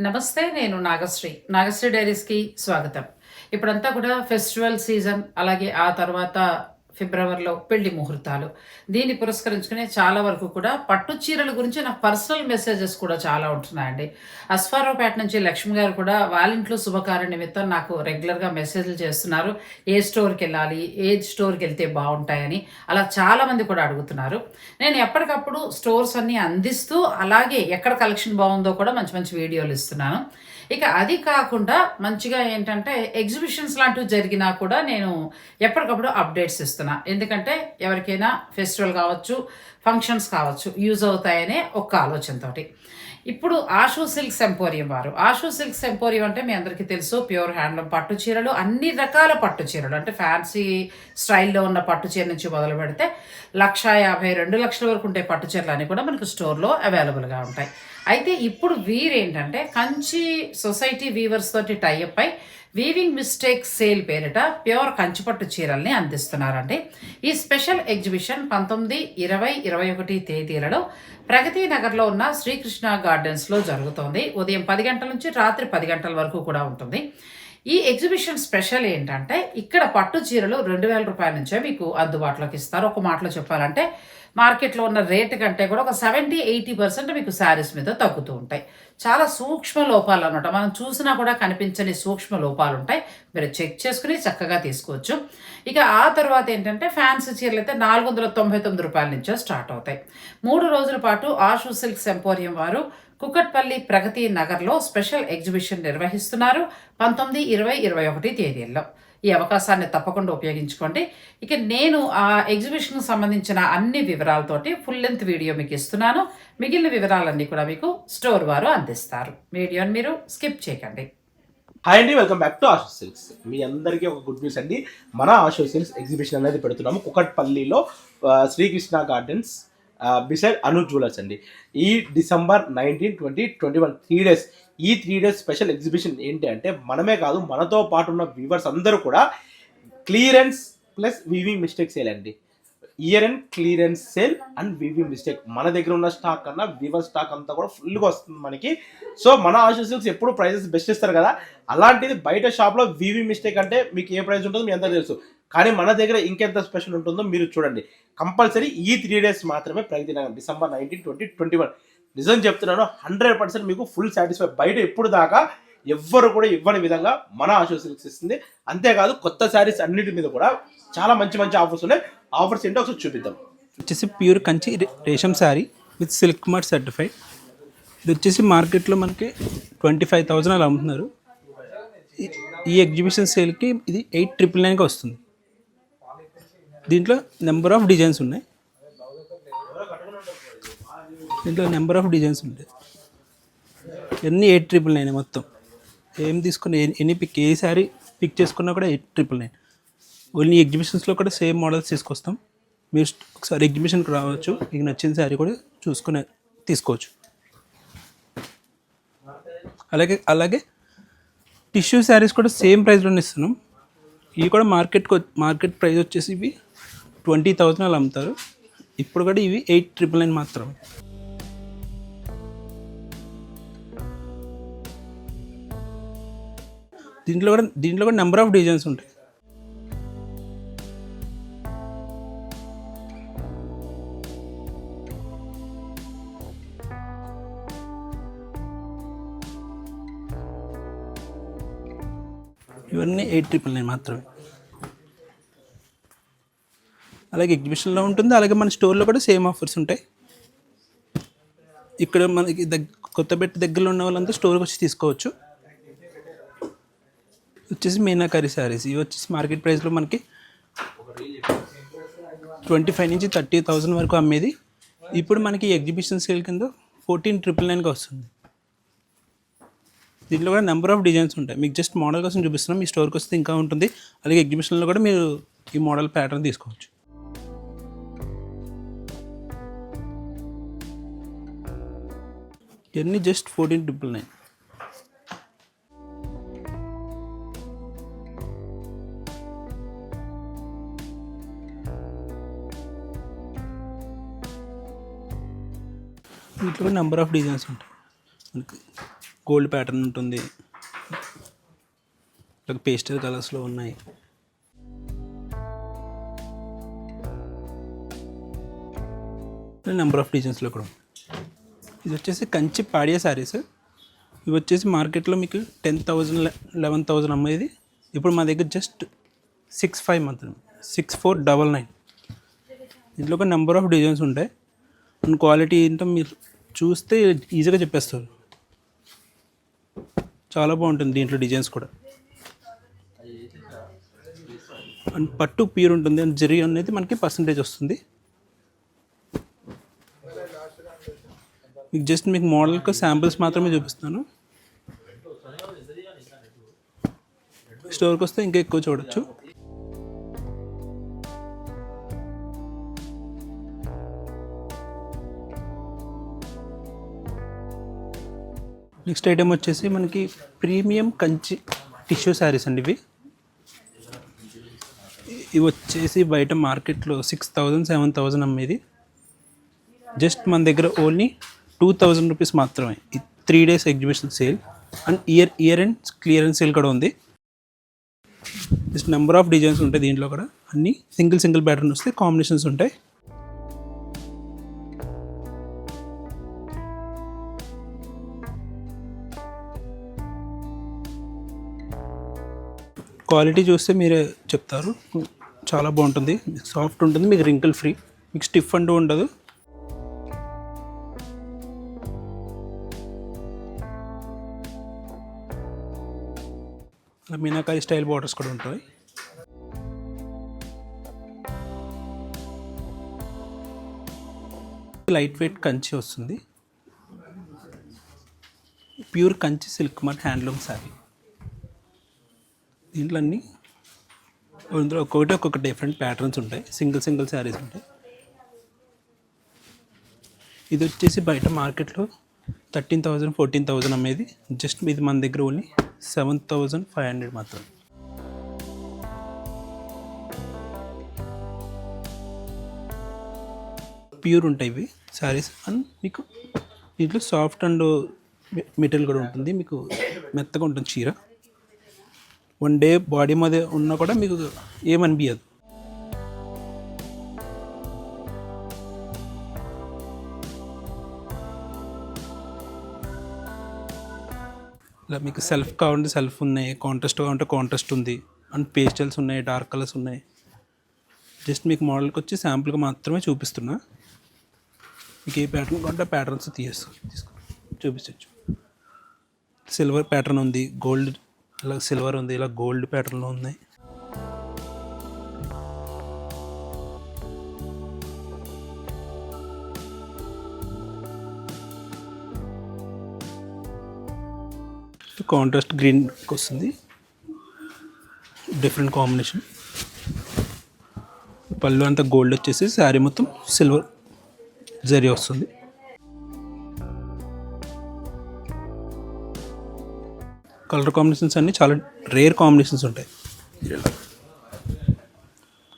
నమస్తే నేను నాగశ్రీ. నాగశ్రీ డైరీస్కి స్వాగతం. ఇప్పుడంతా కూడా ఫెస్టివల్ సీజన్ అలాగే ఆ తర్వాత ఫిబ్రవరిలో పెళ్ళి ముహూర్తాలు. దీన్ని పురస్కరించుకునే చాలా వరకు కూడా పట్టు చీరల గురించి నాకు పర్సనల్ మెసేజెస్ కూడా చాలా ఉంటున్నాయండి. అస్ఫారావుపేట నుంచి లక్ష్మి గారు కూడా వాళ్ళ ఇంట్లో శుభకార్య నిమిత్తం నాకు రెగ్యులర్గా మెసేజ్లు చేస్తున్నారు. ఏ స్టోర్కి వెళ్ళాలి ఏ స్టోర్కి వెళ్తే బాగుంటాయని అలా చాలామంది కూడా అడుగుతున్నారు. నేను ఎప్పటికప్పుడు స్టోర్స్ అన్నీ అందిస్తూ అలాగే ఎక్కడ కలెక్షన్ బాగుందో కూడా మంచి మంచి వీడియోలు ఇస్తున్నాను. ఇక అది కాకుండా మంచిగా ఏంటంటే ఎగ్జిబిషన్స్ లాంటివి జరిగినా కూడా నేను ఎప్పటికప్పుడు అప్డేట్స్ ఇస్తున్నా. ఎందుకంటే ఎవరికైనా ఫెస్టివల్ కావచ్చు ఫంక్షన్స్ కావచ్చు యూజ్ అవుతాయనే ఒక ఆలోచనతోటి. ఇప్పుడు ఆషు సిల్క్స్ ఎంపోరియం వారు. ఆషు సిల్క్స్ ఎంపోరియం అంటే మీ అందరికీ తెలుసు ప్యూర్ హ్యాండ్లూమ్ పట్టు చీరలు. అన్ని రకాల పట్టు చీరలు. అంటే ఫ్యాన్సీ స్టైల్లో ఉన్న పట్టు చీర నుంచి మొదలు పెడితే లక్ష యాభై రెండు లక్షల వరకు ఉండే పట్టు చీరలు అన్నీ కూడా మనకు స్టోర్లో అవైలబుల్గా ఉంటాయి. అయితే ఇప్పుడు వీరేంటంటే కంచి సొసైటీ వీవర్స్ తోటి టైఅప్ అయి వీవింగ్ మిస్టేక్ సేల్ పేరిట ప్యూర్ కంచిపట్టు చీరల్ని అందిస్తున్నారండి. ఈ స్పెషల్ ఎగ్జిబిషన్ పంతొమ్మిది ఇరవై ఇరవై ఒకటి తేదీలలో ప్రగతి నగర్లో ఉన్న శ్రీకృష్ణ గార్డెన్స్లో జరుగుతోంది. ఉదయం పది గంటల నుంచి రాత్రి పది గంటల వరకు కూడా ఉంటుంది. ఈ ఎగ్జిబిషన్ స్పెషల్ ఏంటంటే ఇక్కడ పట్టు చీరలు రెండు వేల రూపాయల నుంచే మీకు అందుబాటులోకి ఇస్తారు. ఒక మాటలో చెప్పాలంటే మార్కెట్లో ఉన్న రేటు కంటే కూడా ఒక సెవెంటీ ఎయిటీ పర్సెంట్ మీకు శారీస్ మీద తగ్గుతూ ఉంటాయి. చాలా సూక్ష్మ లోపాలు అనమాట మనం చూసినా కూడా కనిపించని సూక్ష్మ లోపాలు ఉంటాయి. మీరు చెక్ చేసుకుని చక్కగా తీసుకోవచ్చు. ఇక ఆ తర్వాత ఏంటంటే ఫ్యాన్సీ చీరలు అయితే నాలుగు వందల తొంభై తొమ్మిది రూపాయల నుంచో స్టార్ట్ అవుతాయి. మూడు రోజుల పాటు ఆషు సిల్క్స్ ఎంపోరియం వారు కుకట్పల్లి ప్రగతి నగర్లో స్పెషల్ ఎగ్జిబిషన్ నిర్వహిస్తున్నారు పంతొమ్మిది ఇరవై ఇరవై ఒకటి తేదీల్లో. ఈ అవకాశాన్ని తప్పకుండా ఉపయోగించుకోండి. ఇక నేను ఆ ఎగ్జిబిషన్కి సంబంధించిన అన్ని వివరాలతోటి ఫుల్ లెంత్ వీడియో మీకు ఇస్తున్నాను. మిగిలిన వివరాలన్నీ కూడా మీకు స్టోర్ వారు అందిస్తారు. వీడియోని మీరు స్కిప్ చేయకండి. హాయ్ అండి welcome back to Asho silks మీ అందరికీ ఒక గుడ్ న్యూస్ అండి. మన ఆశో సిల్క్స్ ఎగ్జిబిషన్ అనేది పెడుతున్నాము. కుకట్పల్లిలో Srikrishna gardens beside Anu jewellers అండి. ఈ December nineteen twenty twenty one three days ఈ త్రీ డేస్ స్పెషల్ ఎగ్జిబిషన్ ఏంటి అంటే మనమే కాదు మనతో పాటు ఉన్న వ్యూవర్స్ అందరూ కూడా క్లియరెన్స్ ప్లస్ వీవింగ్ మిస్టేక్స్ వేయాలండి year and clearance sale and V V mistake మన దగ్గర ఉన్న స్టాక్ కన్నా వివర్ స్టాక్ అంతా కూడా ఫుల్గా వస్తుంది మనకి. సో మన ఆశ ఎప్పుడు ప్రైజెస్ బెస్ట్ ఇస్తారు కదా? అలాంటిది బయట షాప్లో వివి మిస్టేక్ అంటే మీకు ఏ ప్రైస్ ఉంటుందో మీ అందరూ తెలుసు. కానీ మన దగ్గర ఇంకెంత స్పెషల్ ఉంటుందో మీరు చూడండి. కంపల్సరీ ఈ త్రీ డేస్ మాత్రమే Pragathi Nagar December nineteen twenty twenty one నిజం చెప్తున్నాను హండ్రెడ్ పర్సెంట్ మీకు ఫుల్ సాటిస్ఫై బయట ఎప్పుడు దాకా ఎవ్వరు కూడా ఇవ్వని విధంగా మన ఆశో సిల్క్స్ ఇస్తుంది అంతేకాదు కొత్త శారీస్ అన్నిటి మీద కూడా చాలా మంచి మంచి ఆఫర్స్ ఉన్నాయి. ఆఫర్స్ ఏంటో ఒకసారి చూపిద్దాం. వచ్చేసి pure Kanchi రేషం sari with silk mart certified. ఇది వచ్చేసి మార్కెట్లో మనకి ట్వంటీ ఫైవ్ థౌజండ్ అలా అమ్ముతున్నారు. ఈ- ఈ ఎగ్జిబిషన్ సేల్కి ఇది ఎయిట్ ట్రిపుల్ నైన్గా వస్తుంది. దీంట్లో నెంబర్ ఆఫ్ డిజైన్స్ ఉన్నాయి. దీంట్లో నెంబర్ ఆఫ్ డిజైన్స్ ఉంటాయి. ఇవన్నీ ఎయిట్ ట్రిపుల్ నైన్ మొత్తం. ఏం తీసుకున్న any pick a sari pick చేసుకున్నా కూడా ఎయిట్ ట్రిపుల్ నైన్ ఓన్లీ ఎగ్జిబిషన్స్లో కూడా సేమ్ మోడల్స్ తీసుకొస్తాం. మీరు ఒకసారి ఎగ్జిబిషన్కి రావచ్చు. మీకు నచ్చిన శారీ కూడా చూసుకుని తీసుకోవచ్చు. అలాగే అలాగే టిష్యూ శారీస్ కూడా సేమ్ ప్రైస్లోనే ఇస్తున్నాం. ఇవి కూడా మార్కెట్కి మార్కెట్ ప్రైస్ వచ్చేసి ఇవి ట్వంటీ థౌజండ్ అలా అమ్ముతారు. ఇప్పుడు కూడా ఇవి ఎయిట్ ట్రిపుల్ నైన్ మాత్రమే. దీంట్లో కూడా దీంట్లో కూడా నెంబర్ ఆఫ్ డిజైన్స్ ఉంటాయి. ఇవన్నీ ఎయిట్ ట్రిపుల్ నైన్ మాత్రమే. అలాగే ఎగ్జిబిషన్లో ఉంటుంది. అలాగే మన స్టోర్లో కూడా సేమ్ ఆఫర్స్ ఉంటాయి. ఇక్కడ మనకి దగ్గ కొత్తపేట దగ్గరలో ఉన్న వాళ్ళంతా స్టోర్కి వచ్చి తీసుకోవచ్చు. వచ్చేసి మీనాకరీ శారీస్ ఇవి వచ్చేసి మార్కెట్ ప్రైస్లో మనకి ట్వంటీ ఫైవ్ నుంచి థర్టీ థౌజండ్ వరకు అమ్మేది. ఇప్పుడు మనకి ఎగ్జిబిషన్ సేల్ కింద ఫోర్టీన్ ట్రిపుల్ నైన్కి వస్తుంది. దీంట్లో కూడా నెంబర్ ఆఫ్ డిజైన్స్ ఉంటాయి. మీకు జస్ట్ మోడల్ కోసం చూపిస్తున్నాం. మీ స్టోర్కి వస్తే ఇంకా ఉంటుంది. అలాగే ఎగ్జిబిషన్లో కూడా మీరు ఈ మోడల్ ప్యాటర్న్ తీసుకోవచ్చు. ఇవన్నీ జస్ట్ ఫోర్టీన్ ట్రిపుల్ నైన్ వీటిలో నెంబర్ ఆఫ్ డిజైన్స్ ఉంటాయి. మనకి గోల్డ్ ప్యాటర్న్ ఉంటుంది. పేస్టల్ కలర్స్లో ఉన్నాయి. నెంబర్ ఆఫ్ డిజైన్స్లో కూడా ఇది వచ్చేసి కంచి పాడియా శారీస్ ఇవి వచ్చేసి మార్కెట్లో మీకు టెన్ థౌజండ్ లెవెన్ థౌజండ్ అమ్మేది. ఇప్పుడు మా దగ్గర జస్ట్ సిక్స్ ఫైవ్ మాత్రం సిక్స్ ఫోర్ డబల్ నైన్ ఇందులో ఒక నెంబర్ ఆఫ్ డిజైన్స్ ఉంటాయి. అండ్ క్వాలిటీ ఏంటో మీరు చూస్తే ఈజీగా చెప్పేస్తారు. చాలా బాగుంటుంది దీంట్లో డిజైన్స్ కూడా. అండ్ పట్టు ప్యూర్ ఉంటుంది. అండ్ జరీ అనేది మనకి పర్సంటేజ్ వస్తుంది. మీకు జస్ట్ మీకు మోడల్కి శాంపిల్స్ మాత్రమే చూపిస్తాను. స్టోర్కి వస్తే ఇంకా ఎక్కువ చూడొచ్చు. నెక్స్ట్ ఐటమ్ వచ్చేసి మనకి ప్రీమియం కంచి టిష్యూ శారీస్ అండి ఇవి. ఇవి వచ్చేసి బయట మార్కెట్లో సిక్స్ థౌజండ్ సెవెన్ థౌజండ్ అమ్మేది. జస్ట్ మన దగ్గర ఓన్లీ టూ థౌజండ్ రూపీస్ మాత్రమే. ఈ three days exhibition sale and year year and clearance sale కూడా ఉంది. జస్ట్ నెంబర్ ఆఫ్ డిజైన్స్ ఉంటాయి దీంట్లో కూడా. అన్నీ సింగిల్ సింగిల్ ప్యాటర్న్ వస్తే కాంబినేషన్స్ ఉంటాయి. క్వాలిటీ చూస్తే మీరే చెప్తారు. చాలా బాగుంటుంది. సాఫ్ట్ ఉంటుంది మీకు రింకిల్ ఫ్రీ మీకు స్టిఫ్ అంటూ ఉండదు. అలా మీనాకారి స్టైల్ బార్డర్స్ కూడా ఉంటాయి. లైట్ వెయిట్ కంచి వస్తుంది. ప్యూర్ కంచి సిల్క్ మన హ్యాండ్లూమ్ శారీ. దీంట్లో అన్నీ ఇందులో ఒక్కొక్కటి ఒక్కొక్క డిఫరెంట్ ప్యాటర్న్స్ ఉంటాయి. సింగిల్ సింగిల్ శారీస్ ఉంటాయి. ఇది వచ్చేసి బయట మార్కెట్లో థర్టీన్ థౌజండ్ ఫోర్టీన్ థౌజండ్ అమ్మేది. జస్ట్ ఇది మన దగ్గర only seven thousand five hundred మాత్రం ప్యూర్ ఉంటాయి ఇవి శారీస్ అండ్ మీకు దీంట్లో సాఫ్ట్ అండ్ మెటీరియల్ కూడా ఉంటుంది. మీకు మెత్తగా ఉంటుంది చీర. వన్ డే బాడీ మీద ఉన్నా కూడా మీకు ఏమనిపించదు ఇలా మీకు సెల్ఫ్ కావాలంటే సెల్ఫ్ ఉన్నాయి కాంట్రాస్ట్ కావాలంటే కాంట్రాస్ట్ ఉంది అండ్ పేస్టల్స్ ఉన్నాయి డార్క్ కలర్స్ ఉన్నాయి. జస్ట్ మీకు మోడల్కి వచ్చి శాంపుల్గా మాత్రమే చూపిస్తున్నా. మీకు ఏ ప్యాటర్న్ కావాలంటే ప్యాటర్న్స్ తీసుకో తీసుకో చూపించవచ్చు సిల్వర్ ప్యాటర్న్ ఉంది గోల్డ్ ఇలా సిల్వర్ ఉంది ఇలా గోల్డ్ ప్యాటర్న్లో ఉన్నాయి కాంట్రాస్ట్ గ్రీన్ వస్తుంది డిఫరెంట్ కాంబినేషన్ పళ్ళు అంతా గోల్డ్ వచ్చేసి శారీ మొత్తం సిల్వర్ జరీ వస్తుంది. కలర్ కాంబినేషన్స్ అన్నీ చాలా రేర్ కాంబినేషన్స్ ఉంటాయి.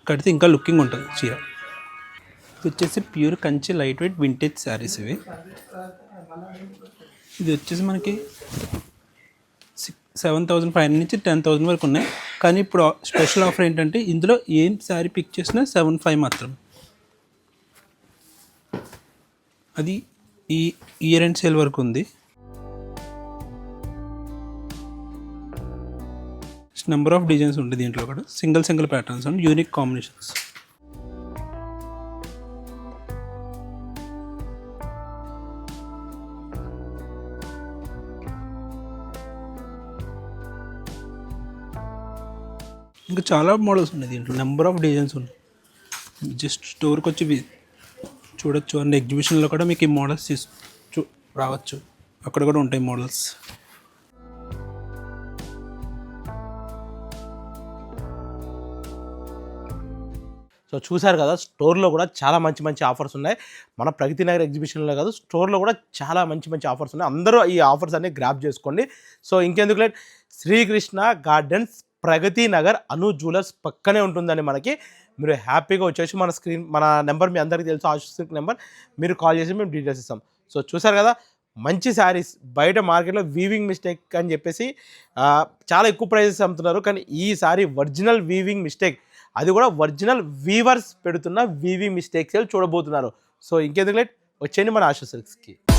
కడితే ఇంకా లుకింగ్ ఉంటుంది చీర. ఇది వచ్చేసి pure Kanchi light weight vintage saris ఇవి. ఇది వచ్చేసి మనకి సెవెన్ థౌజండ్ ఫైవ్ నుంచి టెన్ థౌజండ్ వరకు ఉన్నాయి. కానీ ఇప్పుడు స్పెషల్ ఆఫర్ ఏంటంటే ఇందులో ఏం శారీ పిక్ చేసినా సెవెన్ ఫైవ్ మాత్రం. అది ఈ ఇయర్ అండ్ సేల్ వరకు ఉంది. నెంబర్ ఆఫ్ డిజైన్స్ ఉంటుంది దీంట్లో కూడా. Single single patterns and unique combinations ఇంకా చాలా మోడల్స్ ఉన్నాయి దీంట్లో. నెంబర్ ఆఫ్ డిజైన్స్ ఉన్నాయి. జస్ట్ స్టోర్కి వచ్చి చూడొచ్చు. అండ్ ఎగ్జిబిషన్లో కూడా మీకు ఈ మోడల్స్ తీసు రావచ్చు. అక్కడ కూడా ఉంటాయి మోడల్స్ సో చూశారు కదా స్టోర్లో కూడా చాలా మంచి మంచి ఆఫర్స్ ఉన్నాయి. మన ప్రగతి నగర్ ఎగ్జిబిషన్లో కాదు స్టోర్లో కూడా చాలా మంచి మంచి ఆఫర్స్ ఉన్నాయి. అందరూ ఈ ఆఫర్స్ అన్ని గ్రాప్ చేసుకోండి. సో ఇంకెందుకు లేదు శ్రీకృష్ణ గార్డెన్స్ ప్రగతి నగర్ అను జ్యువెలర్స్ పక్కనే ఉంటుందని మనకి. మీరు హ్యాపీగా వచ్చేసి మన స్క్రీన్ మన నెంబర్ మీ అందరికీ తెలుసు ఆశిస్తున్న నెంబర్. మీరు కాల్ చేసి మేము డీటెయిల్స్ ఇస్తాం. సో చూశారు కదా మంచి శారీస్ బయట మార్కెట్లో వీవింగ్ మిస్టేక్ అని చెప్పేసి చాలా ఎక్కువ ప్రైజెస్ అమ్ముతున్నారు. కానీ ఈ సారీ ఒరిజినల్ వీవింగ్ మిస్టేక్ అది కూడా ఒరిజినల్ వీవర్స్ పెడుతున్న వీవింగ్ మిస్టేక్స్ చూడబోతున్నారు. సో ఇంకెందుకు లేట్? వచ్చేయండి మన ఆశా